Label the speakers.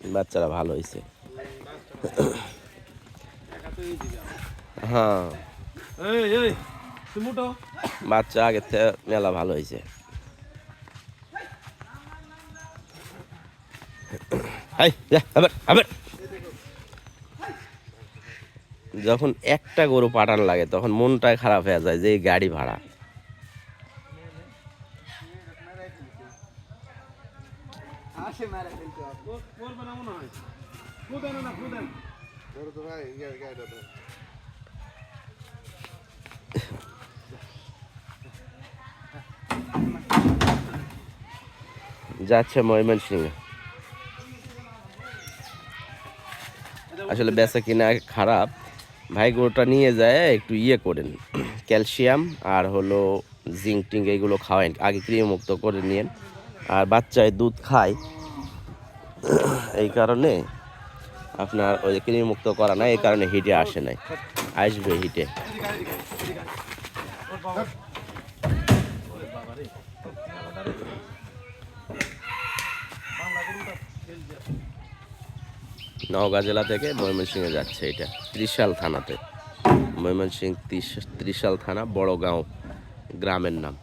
Speaker 1: বাচ্চারা ভালো হয়েছে হ্যাঁ। বাচ্চা আগের থেকে মেলা ভালো হয়েছে যখন একটা গরু পাঠান লাগে তখন মনটাই খারাপ হয়ে যায় যে গাড়ি ভাড়া।
Speaker 2: করবে না মনে হয়। না
Speaker 1: যাচ্ছে ময়মনসিংহ। আসলে বেচা কিনা খারাপ। ভাই গরুটা নিয়ে যায় একটু ইয়ে করেন। ক্যালসিয়াম আর হলো জিঙ্ক টিঙ্ক এগুলো খাওয়ান আগে ক্রিমমুক্ত করে নিয়েন। আর বাচ্চায় দুধ খায়। এই কারণে আপনার ওই কৃমিমুক্ত করা নাই, এই কারণে হিটে আসে নাই। আসবে হিটে নওগাঁ জেলা থেকে ময়মনসিংহে যাচ্ছে এটা, ত্রিশাল থানাতে। ময়মনসিংহ ত্রিশাল থানা, বড়গাঁও গ্রামের নাম।